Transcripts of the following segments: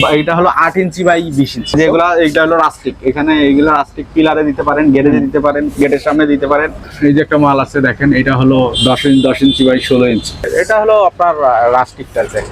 এটা হলো আট ইঞ্চি বাই বিশ ইঞ্চি। যেগুলা এইটা হলো রাস্টিক। এখানে এইগুলো রাস্টিক পিলারে দিতে পারেন গেটে দিতে পারেন গেটের সামনে দিতে পারেন। এই যে একটা মাল আছে দেখেন এটা হলো দশ ইঞ্চি দশ ইঞ্চি বাই ষোলো ইঞ্চি। এটা হলো আপনার রাস্টিক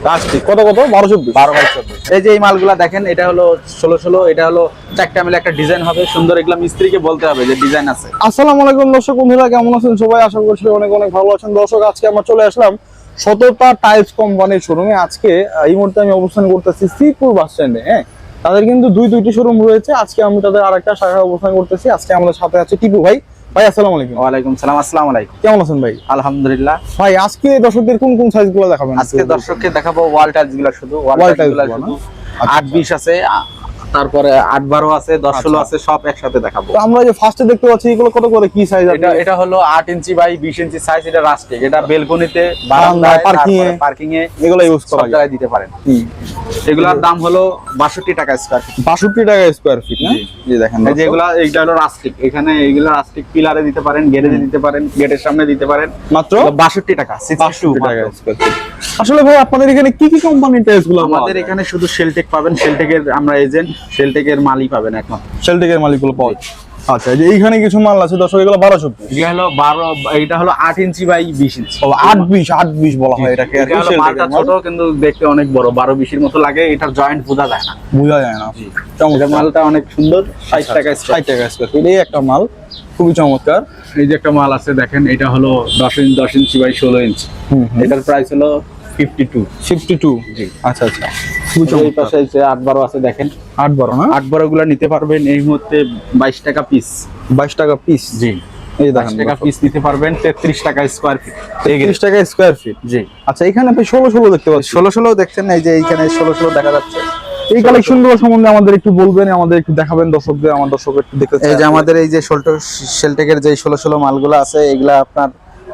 প্লাস্টিক কত কত? বারো চব্বিশ। বারো বাই চব্বিশ। এই যে এই মালগুলা দেখেন এটা হলো ষোলো ষোলো এটা হলো চারটা মিলে একটা ডিজাইন হবে। সুন্দর এগুলো মিস্ত্রিকে বলতে হবে যে ডিজাইন আছে। আসসালামু আলাইকুম দর্শক বন্ধুরা কেমন আছেন? সবাই আশা করছি অনেক অনেক ভালো আছেন। দর্শক আজকে আমরা চলে আসলাম সততা টাইলস কোম্পানির শোরুমে আজকে এই মুহূর্তে আমি অবস্থান করতেছি শ্রীপুর বাস স্ট্যান্ডে হ্যাঁ? তাদের কিন্তু দুই দুইটি শোরুম রয়েছে। আজকে আমি তাদের আরেকটা শাখায় অবস্থান করতেছি। আজকে আমাদের সাথে আছে টিপু ভাই। ভাই আসসালামু আলাইকুম। ওয়ালাইকুম সালাম আসসালাম আলাইকুম। কেমন আছেন ভাই? আলহামদুলিল্লাহ। ভাই আজকে দর্শকদের কোন কোন সাইজগুলো দেখাবেন? আজকে দর্শককে দেখাবো ওয়াল টাইলসগুলো শুধু ওয়াল Wall টাইলসগুলো গুলো না? শুধু। আট বিশ আছে। আ- তারপরে আট বারো আছে দশ ষোলো আছে সব একসাথে দেখাবো। তো আমরা যে ফার্স্টে দেখতে পাচ্ছি এগুলো কত করে কি সাইজ এটা এটা হলো আট ইঞ্চি বাই বিশ ইঞ্চি সাইজ এটা রাস্টিক এটা বেলকনিতে বারান্দায়, parking এ। পার্কিং এ এগুলো ইউজ করা দিতে পারেন। এগুলোর দাম হলো বাষট্টি টাকা স্কোয়ার ফিট বাষট্টি টাকা স্কোয়ার ফিট জি। দেখেন এই যেগুলা এইটা হলো রাস্টিক এখানে এইগুলো রাস্টিক পিলারে দিতে পারেন গেটে দিতে পারেন গেটের সামনে দিতে পারেন। মাত্র? বাষট্টি টাকা 62 বাষট্টি টাকা স্কোয়ার ফিট আসলে ভাই আপনাদের এখানে কি কি কোম্পানির টাইলসগুলো আমাদের এখানে শুধু শেলটেক পাবেন শেলটেকের আমরা এজেন্ট শেলটেকের মালই পাবেন একমাত্র। শেলটেকের মালিকগুলো পাওয়া যায়। আচ্ছা এই যে এইখানে কিছু মাল আছে দর্শক এগুলো বারো চব্বিশ এটা হলো বারো এটা হলো আট ইঞ্চি বাই বিশ ইঞ্চি। আট বিশ আট বিশ বলা হয় এটাকে। ছোট কিন্তু দেখতে অনেক বড়। বারো বিশের মতো লাগে এটার জয়েন্ট বোঝা যায় না। বোঝা যায় না। চমৎকার। মালটা অনেক সুন্দর ষাট টাকা ষাট টাকা স্কোয়ার ফিট এই একটা মাল খুবই চমৎকার। এই যে একটা মাল আছে দেখেন এটা হলো দশ ইঞ্চি দশ ইঞ্চি বাই ষোলো ইঞ্চি। এটার প্রাইস হলো fifty two fifty two G. আচ্ছা আচ্ছা। এই পাশে যে আট বারো আছে দেখেন। আট বারো না? আট বারো গুলা নিতে পারবেন এই মুহূর্তে বাইশ টাকা পিস বাইশ টাকা পিস জি। এই দেখেন টাকা পিস নিতে পারবেন তেত্রিশ টাকা স্কোয়ার ফিট তিরিশ টাকা স্কোয়ার ফিট জি। আচ্ছা এখানে আপনি ষোলো ষোলো দেখতে দেখছেন এই যে এইখানে দেখা যাচ্ছে। এই কালেকশনগুলো সম্বন্ধে আমাদের একটু বলবেন আমাদের একটু দেখাবেন দর্শকদের আমার দর্শক একটু দেখতে এই যে আমাদের এই যে শেলটেকের যে ষোলো ষোলো মালগুলো আছে এগুলা আপনার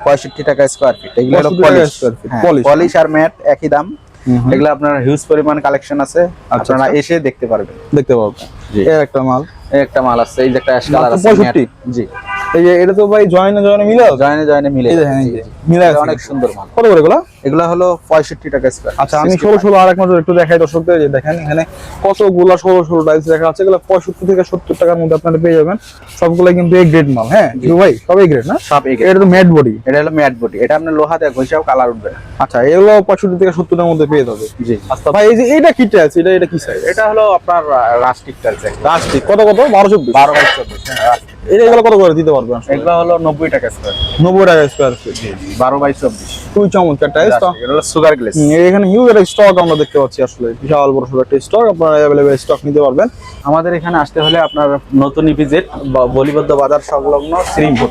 পঁয়ষট্টি টাকা স্কোয়ার ফিট এগুলো হলো পলিশ হ্যাঁ। পলিশ আর ম্যাট একই দাম। এগুলো আপনার হিউজ পরিমাণ কালেকশন আছে আচ্ছা, আপনারা আচ্ছা। এসে দেখতে পারবেন। দেখতে পাবেন একটা মাল। একটা মাল আছে এই যে একটা অ্যাশ কালার আছে জি। এই যে এটা তো ভাই জয়েনে জয়েনে মিলে জয়েনে জয়েনে মিলে এই দেখেন এই যে মিলে অনেক সুন্দর মাল। কত করে এগুলো? এগুলো হলো পঁয়ষট্টি টাকা স্কোয়ার আচ্ছা আমি ষোলো ষোলো আর এক নজর একটু দেখাই দর্শকদের যে দেখেন এখানে কতগুলো ষোলো ষোলো টাইলস দেখা আছে। এগুলো পঁয়ষট্টি থেকে সত্তর টাকার মধ্যে আপনারা পেয়ে যাবেন। সবগুলো কিন্তু এ গ্রেড মাল হ্যাঁ? ভাই সব এ গ্রেড না? সব এটা তো ম্যাট বডি এটা হলো ম্যাট বডি এটা আপনার লোহা দিয়ে কালার উঠবে না। আচ্ছা এগুলো পঁয়ষট্টি থেকে সত্তরের মধ্যে পেয়ে যাবে। জি। ভাই এই যে এটা কি টাইলস এটা এটা কি সাইজ এটা হলো আপনার রাস্টিক টাইলস রাস্টিক কত কত? বারো চব্বিশ। বারো চব্বিশ এটা এগুলো কত করে দিতে পারবেন এগুলো হলো নব্বই টাকা স্কোয়ার নব্বই টাকা স্কোয়ার ফিট বারো বাই চব্বিশ। খুবই চমৎকার টাইস তো এটা হলো সুগার গ্লেস এখানে হিউজ একটা স্টক আমরা দেখতে পাচ্ছি আসলে। বিশাল বড় সড়ো একটা স্টক আপনারা অ্যাভেলেবেল স্টক নিতে পারবেন। আমাদের এখানে আসতে হলে আপনার নতুন ইপিজেড বলিবদ্ধ বাজার সংলগ্ন শ্রীপুর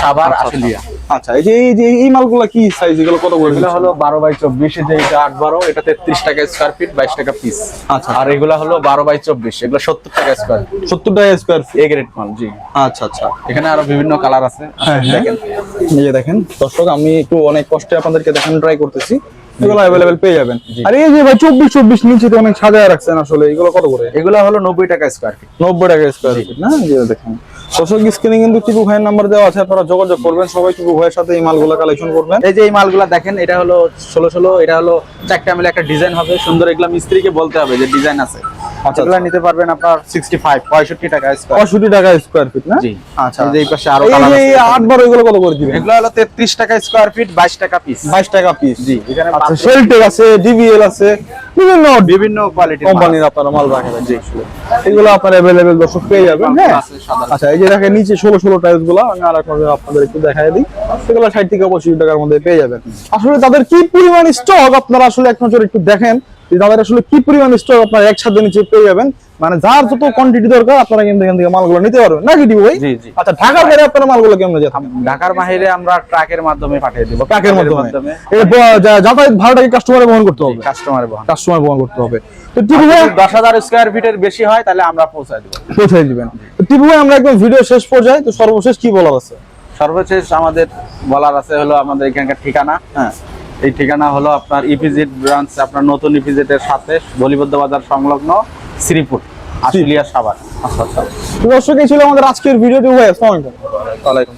সাভার আশুলিয়া। আচ্ছা এই যে এই যে এই মালগুলো কি সাইজ এগুলো কত করে এগুলো হলো বারো বাই চব্বিশ যে এটা আট বারো এটা তেত্রিশ টাকা স্কোয়ার ফিট বাইশ টাকা পিস আচ্ছা। আর এগুলো হলো বারো বাই চব্বিশ এগুলো সত্তর টাকা স্কোয়ার ফিট সত্তর টাকা স্কোয়ার ফিট এ গ্রেড মাল জি। আচ্ছা আচ্ছা। এখানে আরও বিভিন্ন কালার আছে। হ্যাঁ হ্যাঁ। দেখেন এই যে দেখেন দর্শক আমি একটু অনেক কষ্টে আপনাদেরকে দেখেন ট্রাই করতেছি। এগুলো অ্যাভেলেবেল পেয়ে যাবেন। আর এই যে ভাই চব্বিশ চব্বিশ নিচে অনেক সাজায় রাখছেন আসলে এগুলো কত করে? এগুলো হলো নব্বই টাকা স্কোয়ার ফিট নব্বই টাকা স্কোয়ার ফিট না? দেখেন দর্শক স্ক্রিনে কিন্তু টিপু ভাইয়ের নাম্বার দেওয়া আছে আপনারা যোগাযোগ করবেন সবাই টিপু ভাইয়ের সাথে এই মালগুলো কালেকশন করবেন। এই যে এই মালগুলা দেখেন এটা হলো ষোলো ষোলো এটা হলো চারটা মিলে একটা ডিজাইন হবে সুন্দর এগুলা মিস্ত্রিকে বলতে হবে যে ডিজাইন আছে। এগুলা নিতে পারবেন আপনার সিক্সটি ফাইভ পঁয়ষট্টি টাকা স্কোয়ার পঁয়ষট্টি টাকা স্কোয়ার ফিট না? জি আচ্ছা এই পাশে আরও কালার এই আট বারো এগুলো কত করে দিবেন? এগুলো হলো তেত্রিশ টাকা স্কোয়ার ফিট বাইশ টাকা পিস বাইশ টাকা পিস জি এখানে আচ্ছা শেলটেক আছে ডিবিএল আছে বিভিন্ন বিভিন্ন কোয়ালিটির কোম্পানির আপনারা মাল রাখেন জি। এগুলো আপনারা অ্যাভেলেবেল দর্শক পেয়ে যাবেন হ্যাঁ? আচ্ছা এই যে দেখেন নিচে আমি আপনাদের একটু দেখাই দিই। থেকে টাকার মধ্যে পেয়ে যাবেন। আসলে তাদের কি পরিমাণ স্টক আপনারা আসলে এক নজর একটু দেখেন। যে তাদের আসলে কি পরিমাণ স্টক আপনারা একসাথে নিচে পেয়ে যাবেন? মানে যার যত কোয়ান্টিটি দরকার আপনারা কিন্তু এখান থেকে মালগুলো নিতে পারবেন। নাকি ডিবু ভাই। আচ্ছা ঢাকার বাইরে আপনারা মালগুলো কেমন যেতাম ঢাকার বাইরে আমরা ট্রাকের মাধ্যমে পাঠিয়ে দিব। ট্রাকের মাধ্যমে। যাতায়াত ভাড়াটাকে কাস্টমারে বহন করতে হবে? কাস্টমার বহন। কাস্টমার বহন করতে হবে। তো টিপু ভাই দশ হাজার স্কোয়ার ফিটের বেশি হয় তাহলে আমরা পৌঁছায় দেবো। পৌঁছে দিবেন। তো টিপু ভাই আমরা একদম ভিডিও শেষ পর্যায়ে। তো সর্বশেষ কি বলার আছে? সর্বশেষ আমাদের বলার আছে হলো আমাদের এখানকার ঠিকানা। হ্যাঁ। এই ঠিকানা হলো আপনার ইপিজেড ব্রাঞ্চ আপনার নতুন ইপিজিটের এর সাথে বলিবদ্ধ বাজার সংলগ্ন শ্রীপুর আশুলিয়া সাবার আচ্ছা আচ্ছা দর্শক এই ছিল আমাদের আজকের ভিডিওটি। ভাই আসসালামু আলাইকুম।